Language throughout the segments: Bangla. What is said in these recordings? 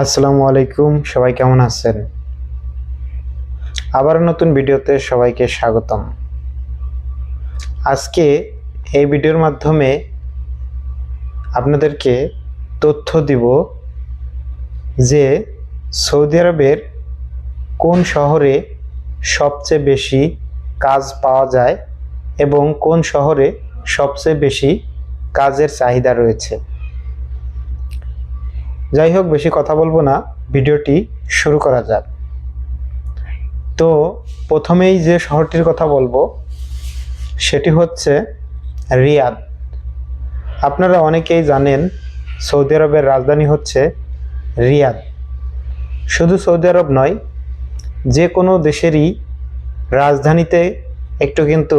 আসসালামু আলাইকুম, সবাই কেমন আছেন? আবার নতুন ভিডিওতে সবাইকে স্বাগতম। আজকে এই ভিডিওর মাধ্যমে আপনাদেরকে তথ্য দিব যে সৌদি আরবের কোন শহরে সবচেয়ে বেশি কাজ পাওয়া যায় এবং কোন শহরে সবচেয়ে বেশি কাজের চাহিদা রয়েছে। যাই হোক, বেশি কথা বলব না। ভিডিওটি শুরু করা যাক। তো প্রথমেই যে শহরটির কথা বলব, সেটি হচ্ছে রিয়াদ। আপনারা অনেকেই জানেন, সৌদি আরবের রাজধানী হচ্ছে রিয়াদ। শুধু সৌদি আরব নয়, যে কোনো দেশেরই রাজধানীতে একটু কিন্তু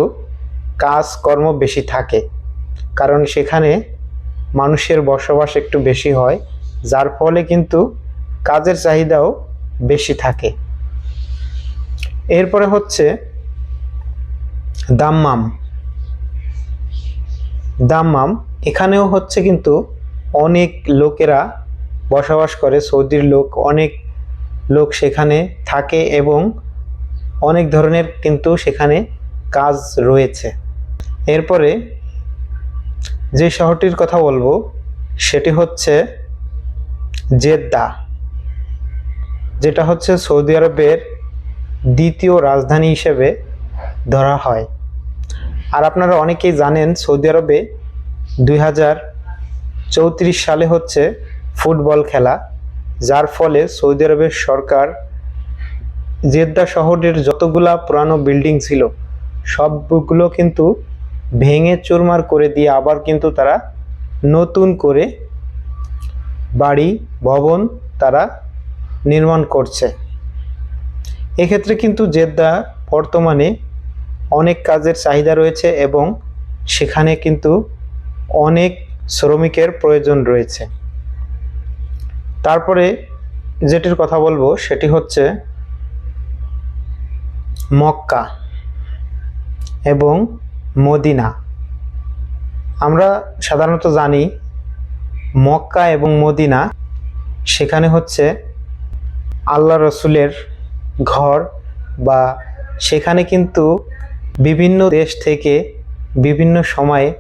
কাজকর্ম বেশি থাকে। কারণ সেখানে মানুষের বসবাস একটু বেশি হয় যার ফলে কিন্তু কাজের চাহিদাও বেশি থাকে। এরপরে হচ্ছে দাম্মাম। দাম্মাম এখানেও হচ্ছে কিন্তু অনেক লোকেরা বসবাস করে, সৌদির লোক, অনেক লোক সেখানে থাকে এবং অনেক ধরনের কিন্তু সেখানে কাজ রয়েছে। এরপরে যে শহরটির কথা বলব, সেটি হচ্ছে জেদ্দা, যেটা হচ্ছে সৌদি আরবের দ্বিতীয় রাজধানী হিসেবে ধরা হয়। আর আপনারা অনেকেই জানেন, সৌদি আরবে দুই হাজার চৌত্রিশ সালে হচ্ছে ফুটবল খেলা, যার ফলে সৌদি আরবের সরকার জেদ্দা শহরের যতগুলা পুরানো বিল্ডিং ছিল, সবগুলো কিন্তু ভেঙে চুরমার করে দিয়ে আবার কিন্তু তারা নতুন করে বাড়ি, ভবন তারা নির্মাণ করছে। এক্ষেত্রে কিন্তু জেদ্দা বর্তমানে অনেক কাজের চাহিদা রয়েছে এবং সেখানে কিন্তু অনেক শ্রমিকের প্রয়োজন রয়েছে। তারপরে যেটির কথা বলব, সেটি হচ্ছে মক্কা এবং মদিনা। আমরা সাধারণত জানি মক্কা এবং মদিনা, সেখানে হচ্ছে আল্লাহ রসুলের ঘর বা সেখানে কিন্তু বিভিন্ন দেশ থেকে বিভিন্ন সময়ে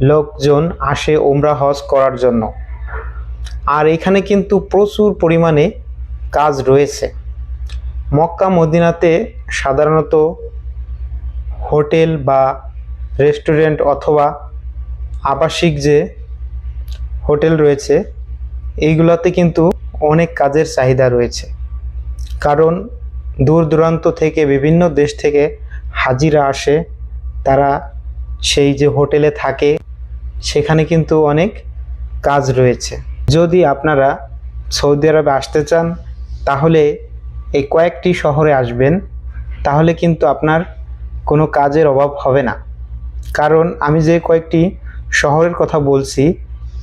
লোকজন আসে ওমরা হজ করার জন্য। আর এখানে কিন্তু প্রচুর পরিমাণে কাজ রয়েছে। মক্কা, মদিনাতে সাধারণত হোটেল বা রেস্টুরেন্ট অথবা আবাসিক যে হোটেল রয়েছে, এইগুলোতে কিন্তু অনেক কাজের চাহিদা রয়েছে। কারণ দূর দূরান্ত থেকে বিভিন্ন দেশ থেকে হাজিরা আসে, তারা সেই যে হোটেলে থাকে, সেখানে কিন্তু অনেক কাজ রয়েছে। যদি আপনারা সৌদি আরবে আসতে চান, তাহলে এই কয়েকটি শহরে আসবেন, তাহলে কিন্তু আপনার কোনো কাজের অভাব হবে না। কারণ আমি যে কয়েকটি শহরের কথা বলছি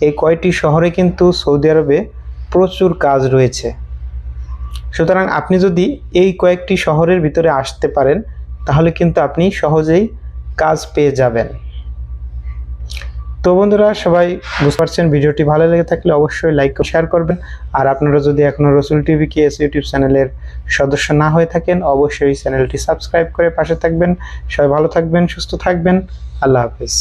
এই কয়টি শহরে কিন্তু সৌদি আরবে প্রচুর কাজ রয়েছে। সুতরাং আপনি যদি এই কয়েকটি শহরের ভিতরে আসতে পারেন, তাহলে কিন্তু আপনি সহজেই কাজ পেয়ে যাবেন। তো বন্ধুরা, সবাই বুঝতে পারছেন ভিডিওটি ভালো লেগে থাকলে অবশ্যই লাইক শেয়ার করবেন। আর আপনারা যদি এখনও রসুল টিভি কে এস ইউটিউব চ্যানেলের সদস্য না হয়ে থাকেন, অবশ্যই চ্যানেলটি সাবস্ক্রাইব করে পাশে থাকবেন। সবাই ভালো থাকবেন, সুস্থ থাকবেন। আল্লাহ হাফিজ।